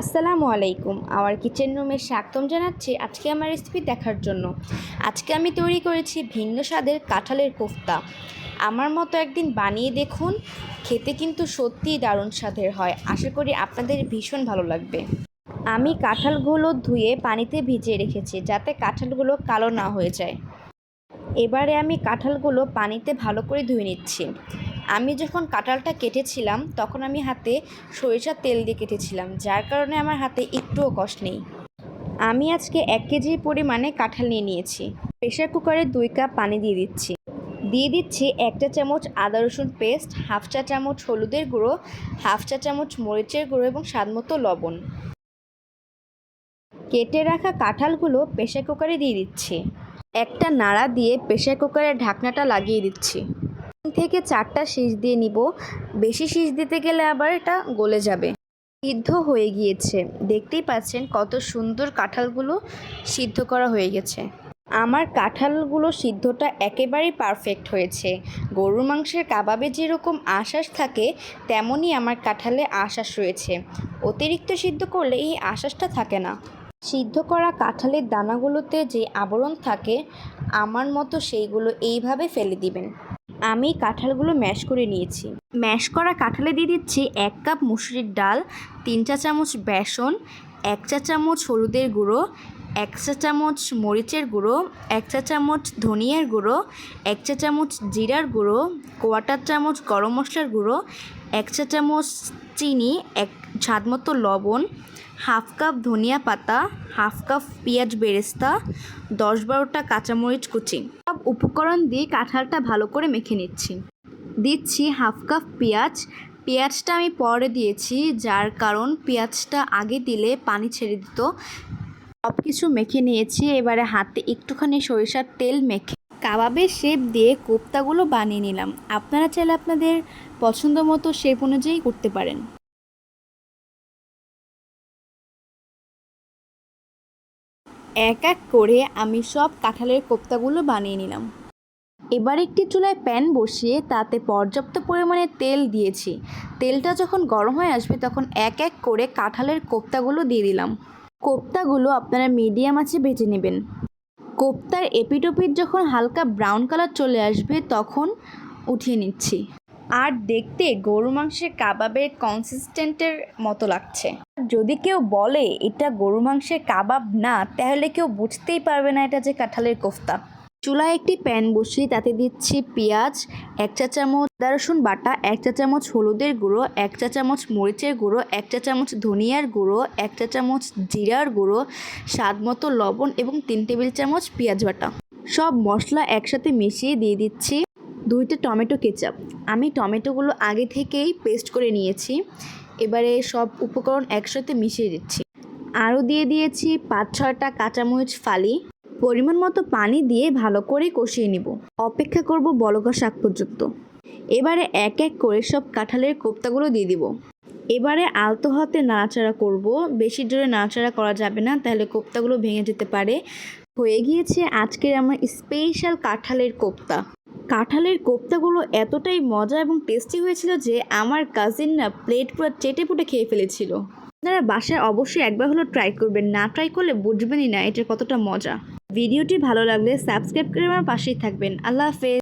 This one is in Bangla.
আসসালামু আলাইকুম। আমার কিচেন রুমে স্বাগতম জানাচ্ছি আজকে আমার রেসিপি দেখার জন্য। আজকে আমি তৈরি করেছি ভিন্ন স্বাদের কাঁঠালের কোফতা। আমার মতো একদিন বানিয়ে দেখুন, খেতে কিন্তু সত্যিই দারুণ স্বাদের হয়। আশা করি আপনাদের ভীষণ ভালো লাগবে। আমি কাঁঠালগুলো ধুয়ে পানিতে ভিজিয়ে রেখেছি যাতে কাঁঠালগুলো কালো না হয়ে যায়। এবারে আমি কাঁঠালগুলো পানিতে ভালো করে ধুয়ে নিচ্ছি। আমি যখন কাঁঠালটা কেটেছিলাম, তখন আমি হাতে সরিষার তেল দিয়ে কেটেছিলাম, যার কারণে আমার হাতে একটুও কষ্ট নেই। আমি আজকে এক কেজি পরিমাণে কাঁঠাল নিয়ে নিয়েছি। প্রেশার কুকারে দুই কাপ পানি দিয়ে দিচ্ছি। দিয়ে দিচ্ছি একটা চামচ আদা রসুন পেস্ট, হাফ চা চামচ হলুদের গুঁড়ো, হাফ চা চামচ মরিচের গুঁড়ো এবং স্বাদমতো লবণ। কেটে রাখা কাঁঠালগুলো প্রেশার কুকারে দিয়ে দিচ্ছি। একটা নাড়া দিয়ে প্রেশার কুকারের ঢাকনাটা লাগিয়ে দিচ্ছি। থেকে চারটা শীষ দিয়ে নিব। বেশি শীষ দিতে গেলে আবার এটা গলে যাবে। সিদ্ধ হয়ে গিয়েছে। দেখতেই পাচ্ছেন কত সুন্দর কাঁঠালগুলো সিদ্ধ করা হয়ে গেছে। আমার কাঁঠালগুলো সিদ্ধটা একেবারেই পারফেক্ট হয়েছে। গরুর মাংসের কাবাবে যেরকম আশ্বাস থাকে, তেমনই আমার কাঁঠালে আশ্বাস রয়েছে। অতিরিক্ত সিদ্ধ করলে এই আশ্বাসটা থাকে না। সিদ্ধ করা কাঁঠালের দানাগুলোতে যে আবরণ থাকে, আমার মতো সেইগুলো এইভাবে ফেলে দিবেন। আমি কাঁঠালগুলো ম্যাশ করে নিয়েছি। ম্যাশ করা কাঁঠালে দিয়ে দিচ্ছি এক কাপ মুসুরির ডাল, তিন চা চামচ বেসন, এক চা চামচ হলুদের গুঁড়ো, এক চা চামচ মরিচের গুঁড়ো, এক চা চামচ ধনিয়ার গুঁড়ো, এক চা চামচ জিরার গুঁড়ো, কোয়াটার চামচ গরম মশলার গুঁড়ো, এক চা চামচ চিনি, এক স্বাদমতো লবণ, হাফ কাপ ধনিয়া পাতা, হাফ কাপ পেঁয়াজ বেরেস্তা, দশ বারোটা কাঁচামরিচ কুচি। উপকরণ দিয়ে কাঁঠালটা ভালো করে মেখে নিচ্ছি। দিচ্ছি হাফ কাপ পেঁয়াজ। পেঁয়াজটা আমি পরে দিয়েছি, যার কারণ পেঁয়াজটা আগে দিলে পানি ছেড়ে দিত। সব কিছু মেখে নিয়েছি, এবারে হাতে একটুখানি সরিষার তেল মেখে কাবাবের শেপ দিয়ে কোপ্তাগুলো বানিয়ে নিলাম। আপনারা চাইলে আপনাদের পছন্দ মতো শেপ অনুযায়ী করতে পারেন। এক এক করে আমি সব কাঁঠালের কোপ্তাগুলো বানিয়ে নিলাম। এবার একটি চুলায় প্যান বসিয়ে তাতে পর্যাপ্ত পরিমাণে তেল দিয়েছি। তেলটা যখন গরম হয়ে আসবে তখন এক এক করে কাঁঠালের কোপ্তাগুলো দিয়ে দিলাম। কোপ্তাগুলো আপনারা মিডিয়াম আছে ভেজে নেবেন। কোপ্তার এপিটোপিট যখন হালকা ব্রাউন কালার চলে আসবে তখন উঠিয়ে নিচ্ছি। আর দেখতে গরু মাংসের কাবাবের কনসিস্টেন্টের মতো লাগছে। যদি কেউ বলে এটা গরু মাংসের কাবাব না, তাহলে কেউ বুঝতেই পারবে না এটা যে কাঁঠালের কোফতা। চুলায় একটি প্যান বসিয়ে তাতে দিচ্ছি পেঁয়াজ, এক চা চামচ আদা রসুন বাটা, এক চা চামচ হলুদের গুঁড়ো, এক চা চামচ মরিচের গুঁড়ো, এক চা চামচ ধনিয়ার গুঁড়ো, এক চা চামচ জিরার গুঁড়ো, স্বাদ মতো লবণ এবং তিন টেবিল চামচ পেঁয়াজ বাটা। সব মশলা একসাথে মিশিয়ে দিয়ে দিচ্ছি। দুইটা টমেটো কেচাপ। আমি টমেটোগুলো আগে থেকেই পেস্ট করে নিয়েছি। এবারে সব উপকরণ একসাথে মিশিয়ে দিচ্ছি। আরও দিয়ে দিয়েছি পাঁচ ছটা কাঁচামরিচ ফালি। পরিমাণ মতো পানি দিয়ে ভালো করে কষিয়ে নিব। অপেক্ষা করব বলকা শাক পর্যন্ত। এবারে এক এক করে সব কাঁঠালের কোপ্তাগুলো দিয়ে দিব। এবারে আলতো হাতে নাড়াচাড়া করব। বেশি জোরে নাড়াচাড়া করা যাবে না, তাহলে কোপ্তাগুলো ভেঙে যেতে পারে। হয়ে গিয়েছে আজকের আমার স্পেশাল কাঁঠালের কোপ্তা। কাঁঠালের কোপ্তাগুলো এতটাই মজা এবং টেস্টি হয়েছিল যে আমার কাজিনরা প্লেট পুরো চেটে পুটে খেয়ে ফেলেছিল। আপনারা বাসায় অবশ্যই একবার হলো ট্রাই করবেন, না ট্রাই করলে বুঝবেনই না এটার কতটা মজা। ভিডিওটি ভালো লাগলে সাবস্ক্রাইব করে আমার পাশেই থাকবেন। আল্লাহ হাফেজ।